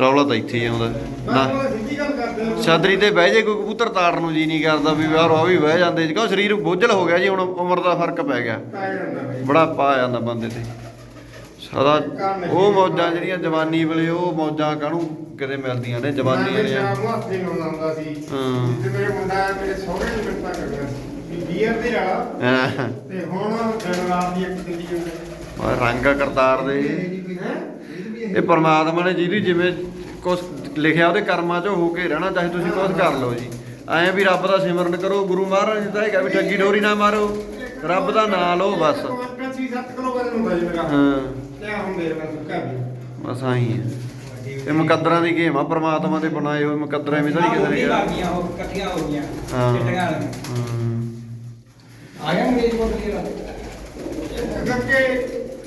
ਰੌਲਾ ਤਾਂ ਇੱਥੇ ਹੀ ਆਉਂਦਾ। ਨਾ। ਛਤਰੀ ਤੇ ਬਹਿ ਜੇ ਕੋਈ ਕਬੂਤਰ ਤਾੜਨ ਨੂੰ ਜੀ ਨਹੀਂ ਕਰਦਾ ਵੀ ਯਾਰ ਉਹ ਵੀ ਬਹਿ ਜਾਂਦੇ ਜੀ। ਕਿਉਂ ਸਰੀਰ ਬੋਝਲ ਹੋ ਗਿਆ ਜੀ ਹੁਣ ਉਮਰ ਦਾ ਫ਼ਰਕ ਪੈ ਗਿਆ। ਬੜਾ ਪਾ ਜਾਂਦਾ ਬੰਦੇ ਤੇ। ਸਦਾ ਉਹ ਮੌਜਾਂ ਜਿਹੜੀਆਂ ਜਵਾਨੀ ਵੇਲੇ ਉਹ ਮੌਜਾਂ ਕਾਹਨੂੰ ਕਿਤੇ ਮਿਲਦੀਆਂ ਨੇ ਜਵਾਨੀ ਵਾਲੀਆਂ ਹਾਂ। ਜਿੱਥੇ ਮੇਰੇ ਮੁੰਡਾ ਆਇਆ, ਮੇਰੇ ਸਹੁਰੇ ਨੇ ਮਿੰਟਾਂ ਕਰਨੀਆਂ ਸੀ ਵੀ ਬੀਅਰ ਦੇ ਵਾਲਾ ਹਾਂ। ਤੇ ਹੁਣ ਦਿਨ ਰਾਤ ਦੀ। ਇੱਕ ਦਿੱਲੀ ਜਾਂਦੇ ਰੰਗ ਕਰਤਾਰ ਦੇ ਹੈ। ਇਹ ਪਰਮਾਤਮਾ ਨੇ ਜਿਹਦੀ ਜਿਵੇਂ ਕੁਝ ਲਿਖਿਆ ਉਹਦੇ ਕਰਮਾਂ 'ਚ ਹੋ ਕੇ ਰਹਿਣਾ ਚਾਹੇ ਤੁਸੀਂ ਕੁਝ ਕਰ ਲਓ ਜੀ। ਐਂ ਵੀ ਰੱਬ ਦਾ ਸਿਮਰਨ ਕਰੋ ਗੁਰੂ ਮਹਾਰਾਜ ਜੀ ਦਾ ਹੈਗਾ ਵੀ ਠੱਗੀ ਡੋਰੀ ਨਾ ਮਾਰੋ ਰੱਬ ਦਾ ਨਾਂ ਲਓ ਬਸ। 7 ਕਿਲੋ ਵਜਨ ਹੁੰਦਾ ਜੀ ਮੇਰਾ ਹਾਂ। ਕਿਆ ਹੁੰਦੇ ਮੈਂ ਸੁੱਕਾ ਵੀ ਬਸ ਆਹੀ ਹੈ। ਇਹ ਮੁਕੱਦਰਾਂ ਦੀ ਗੇਮ ਆ ਪਰਮਾਤਮਾ ਦੇ ਬਣਾਏ ਹੋਏ ਮੁਕੱਦਰਾਂ ਵੀ ਤਾਂ ਕਿਸੇ ਨੇ ਕਿਹਾ। ਗਈਆਂ ਉਹ ਇਕੱਠੀਆਂ ਹੋ। ਗਈਆਂ ਹਾਂ। ਚਿੱਟੀਆਂ ਵਾਲੀਆਂ ਹਮ। ਆ ਗਿਆ ਮੇਰੇ ਕੋਲ ਕਲੀਅਰ ਕਿਉਂਕਿ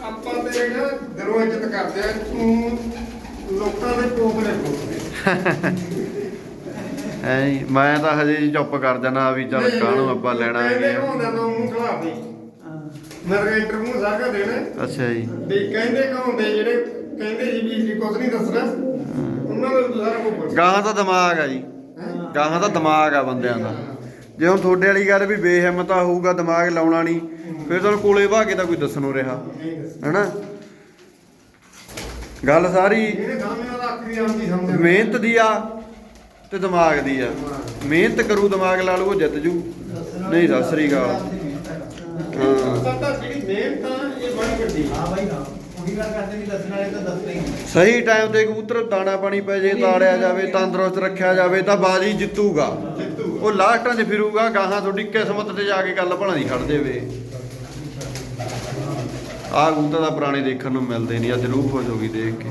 ਆਪਾਂ ਤੇ ਜਿਹੜਾ ਦਿਲੋਂ ਇੱਜ਼ਤ ਕਰਦੇ ਆ ਤੂੰ ਲੋਕਾਂ ਦੇ ਕੋਸਲੇ ਕੋਸਲੇ ਐਂ ਮੈਂ ਤਾਂ ਹਜੇ ਚੁੱਪ ਕਰ ਜਾਣਾ ਵੀ ਚੱਲ ਕਾਹਨੂੰ ਆਪਾਂ ਲੈਣਾ ਹੈ ਹੁੰਦਾ ਤਾਂ ਮੂੰਹ ਖਲਾ ਦੇ। ਮੇਰੇ ਇੰਟਰਵਿਊ ਸਾਰਾ ਦੇਣਾ। ਅੱਛਾ ਜੀ। ਵੀ ਕਹਿੰਦੇ ਕਹਾਉਂਦੇ ਜਿਹੜੇ ਕਹਿੰਦੇ ਜੀ ਵੀ ਕੁਝ ਨਹੀਂ ਦੱਸਣਾ। ਉਹਨਾਂ ਦਾ ਸਾਰਾ ਕੁਝ ਪੁੱਛ। ਗਾਹਾਂ ਦਾ ਦਿਮਾਗ ਆ ਜੀ। ਗਾਹਾਂ ਦਾ ਦਿਮਾਗ ਆ ਬੰਦਿਆਂ ਦਾ। ਜੇ ਹੁਣ ਤੁਹਾਡੇ ਵਾਲੀ ਗੱਲ ਵੀ ਬੇਹਿੰਮਤਾ ਹੋਊਗਾ ਦਿਮਾਗ ਲਾਉਣਾ ਨਹੀਂ। ਫਿਰ ਤੁਹਾਨੂੰ ਕੋਲੇ ਭਾ ਕੇ ਤਾਂ ਕੋਈ ਦੱਸਣੋਂ ਰਿਹਾ। ਹੈਨਾ? ਗੱਲ ਸਾਰੀ ਜਿਹੜੇ ਸਾਹਮਣੇ ਵਾਲਾ ਆਖਰੀ ਆਉਂਦੀ ਸਮਝ ਮਿਹਨਤ ਦੀ ਆ ਤੇ ਦਿਮਾਗ ਦੀ ਆ। ਮਿਹਨਤ ਕਰੂ ਦਿਮਾਗ ਲਾ ਲੂ ਉਹ ਜਿੱਤ ਜੂ। ਨਹੀਂ ਸਤਿ ਸ੍ਰੀ ਅਕਾਲ। ਹਾਂ। ਸੱਤਾ ਜਿਹੜੀ ਮਿਹਨਤ ਆ ਇਹ ਬੜੀ ਵੱਡੀ ਹਾਂ ਬਾਈ ਹਾਂ। ਉਹੀ ਗੱਲ ਕਰਦੇ ਵੀ ਦੱਸਣ ਵਾਲੇ ਤਾਂ ਦੱਸਦੇ ਹੀ ਨਹੀਂ। ਸਹੀ ਟਾਈਮ ਤੇ ਕਬੂਤਰ ਦਾਣਾ ਪਾਣੀ ਪੈ ਜੇ ਤਾੜਿਆ ਜਾਵੇ ਤੰਦਰੁਸਤ ਰੱਖਿਆ ਜਾਵੇ ਤਾਂ ਬਾਜੀ ਜਿੱਤੂਗਾ। ਉਹ ਲਾਸਟਾਂ 'ਚ ਫਿਰੂਗਾ ਗਾਹਾਂ ਤੁਹਾਡੀ ਕਿਸਮਤ ਤੇ ਜਾ ਕੇ ਗੱਲ ਭਣਾ ਨਹੀਂ ਖੜ ਦੇਵੇ ਆਹ ਕਬੂਤਰ ਦਾ ਪੁਰਾਣੇ ਦੇਖਣ ਨੂੰ ਮਿਲਦੇ ਨਹੀਂ ਅੱਜ ਰੂਹ ਹੋ ਜਾਊਗੀ ਦੇਖ ਕੇ।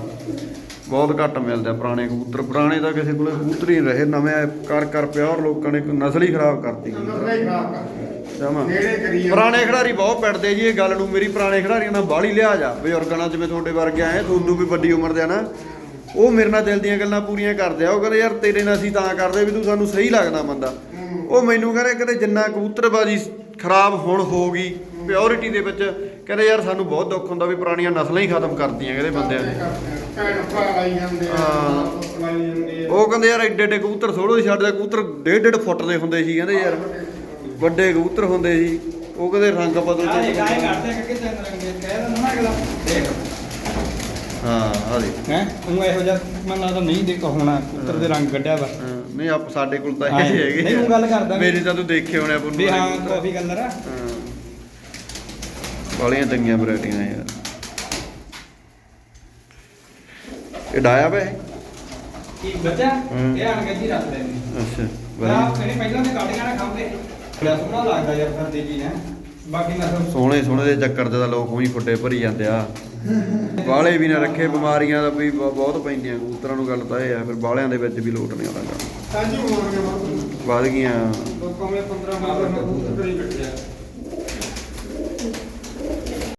ਬਹੁਤ ਘੱਟ ਮਿਲਦੇ ਪੁਰਾਣੇ ਕਬੂਤਰ। ਪੁਰਾਣੇ ਤਾਂ ਕਿਸੇ ਕੋਲੇ ਕਬੂਤਰ ਹੀ ਰਹੇ ਨਵੇਂ ਕਰ ਕਰ ਪਿਓਰ ਲੋਕਾਂ ਨੇ ਨਸਲ ਹੀ ਖਰਾਬ ਕਰਤੀ। ਜਮਾਂ। ਪੁਰਾਣੇ ਖਿਡਾਰੀ ਬਹੁਤ ਪਿੰਡਦੇ ਜੀ ਇਹ ਗੱਲ ਨੂੰ ਮੇਰੀ ਪੁਰਾਣੇ ਖਿਡਾਰੀਆਂ ਨਾਲ ਬਾਹਲੀ ਲਿਹਾਜ਼ ਆ ਬਜ਼ੁਰਗਾਂ ਨਾਲ ਜਿਵੇਂ ਤੁਹਾਡੇ ਵਰਗੇ ਆਏ ਤੁਹਾਨੂੰ ਵੀ ਵੱਡੀ ਉਮਰ ਦੇ ਆ ਨਾ ਉਹ ਮੇਰੇ ਨਾਲ ਦਿਲ ਦੀਆਂ ਗੱਲਾਂ ਪੂਰੀਆਂ ਕਰਦੇ ਆ। ਉਹ ਕਹਿੰਦੇ ਯਾਰ ਤੇਰੇ ਨਾਲ ਅਸੀਂ ਤਾਂ ਕਰਦੇ ਵੀ ਤੂੰ ਸਾਨੂੰ ਸਹੀ ਲੱਗਦਾ ਬੰਦਾ। ਉਹ ਮੈਨੂੰ ਕਹਿੰਦੇ ਕਹਿੰਦੇ ਜਿੰਨਾ ਕਬੂਤਰਬਾਜੀ ਖਰਾਬ ਹੁਣ ਹੋ ਗਈ ਪਿਓਰਿਟੀ ਦੇ ਵਿੱਚ ਕਹਿੰਦੇ ਯਾਰ ਸਾਨੂੰ ਬਹੁਤ ਦੁੱਖ ਹੁੰਦਾ ਵੀ ਪੁਰਾਣੀਆਂ ਨਸਲਾਂ ਹੀ ਖਤਮ ਕਰਦੀਆਂ ਕਹਿੰਦੇ ਬੰਦਿਆਂ ਨੇ। ਭੈਣ ਭਰਾ ਲਾਈ ਜਾਂਦੇ ਆ ਹਾਂ। ਲਾਈ ਜਾਂਦੇ ਆ। ਉਹ ਕਹਿੰਦੇ ਯਾਰ ਐਡੇ ਐਡੇ ਕਬੂਤਰ ਥੋੜੋ ਹੀ ਛੱਡਦੇ ਕਬੂਤਰ ਡੇਢ ਡੇਢ ਫੁੱਟ ਦੇ ਹੁੰਦੇ ਸੀ ਕਹਿੰਦੇ ਯਾਰ। ਵੱਡੇ ਕਬੂਤਰ ਹੁੰਦੇ ਸੀ ਉਹ ਕਹਿੰਦੇ ਰੰਗ ਆ ਬਦਲਦੇ ਦੇਖ ਆਏ ਕਰਦੇ ਕਿ ਤਿੰਨ ਰੰਗੇ ਕਹਿ ਦਿੰਦਾ ਨਾ ਅਗਲਾ। ਦੇਖ। ਹਾਂ ਆ ਦੇ ਹੈ? ਉਹ ਇਹੋ ਜਿਹਾ ਮੈਨੂੰ ਲੱਗਦਾ ਨਹੀਂ ਦੇਖ ਹੋਣਾ ਪੁੱਤਰ ਦੇ ਰੰਗ ਕੱਢਿਆ ਵਾ। ਹਾਂ, ਨਹੀਂ ਆਪ ਸਾਡੇ ਕੋਲ ਤਾਂ ਹਾਂ, ਇਹ ਹੈਗੇ ਨਹੀਂ, ਉਹ ਗੱਲ ਕਰਦਾ ਵੀ- ਮੇਰੀ ਤਾਂ ਤੂੰ ਦੇਖੇ ਹੋਣੇ ਪੁੰਨੂ ਵੀ ਹਾਂ। ਕਾਫੀ ਕਲਰ ਆ। ਹਾਂ। ਵਾਲੀਆਂ ਚੰਗੀਆਂ ਵੈਰਾਈਟੀਆਂ ਯਾਰ। ਇਹ ਡਾਇਆ ਵੇ? ਕੀ ਬੱਚਾ? ਹੂੰ। ਇਹ ਆਣ ਕੇ ਜੀ ਰੱਖ ਲੈਂਦੇ ਅੱਛਾ ਬੜਾ ਵਧੀਆ ਇਹਨੇ ਪਹਿਲਾਂ ਤੇ ਕਾੜੀਆਂ ਨਾ ਖਾਂਦੇ। ਬੜਾ ਸੋਹਣਾ ਲੱਗਦਾ ਯਾਰ ਫਰਦੇ ਜੀ ਹੈ ਬਾਕੀ ਮੈਂ ਤਾਂ ਸੋਹਣੇ ਸੋਹਣੇ ਦੇ ਚੱਕਰ 'ਚ ਤਾਂ ਲੋਕ ਉਹੀ ਫੁੱਟੇ ਭਰੀ ਜਾਂਦੇ ਆ। ਵਾਲੇ ਵੀ ਨਾ ਰੱਖੇ ਬਿਮਾਰੀਆਂ ਦਾ ਵੀ ਬਹੁਤ ਪੈਂਦੀਆਂ। ਕਬੂਤਰਾਂ ਨੂੰ ਗੱਲ ਤਾਂ ਇਹ ਆ ਫਿਰ ਵਾਲਿਆਂ ਦੇ ਵਿੱਚ ਵੀ ਲੋਟ ਨਹੀਂ ਆਉਂਦਾ ਸਾਂਝੂ ਹੋਣਗੇ ਬਹੁਤ। ਵੱਧ ਗਈਆਂ। ਲੋਕਾਂ ਨੇ 15 ਮਾਰ ਕਰੀ ਬੈਠਿਆ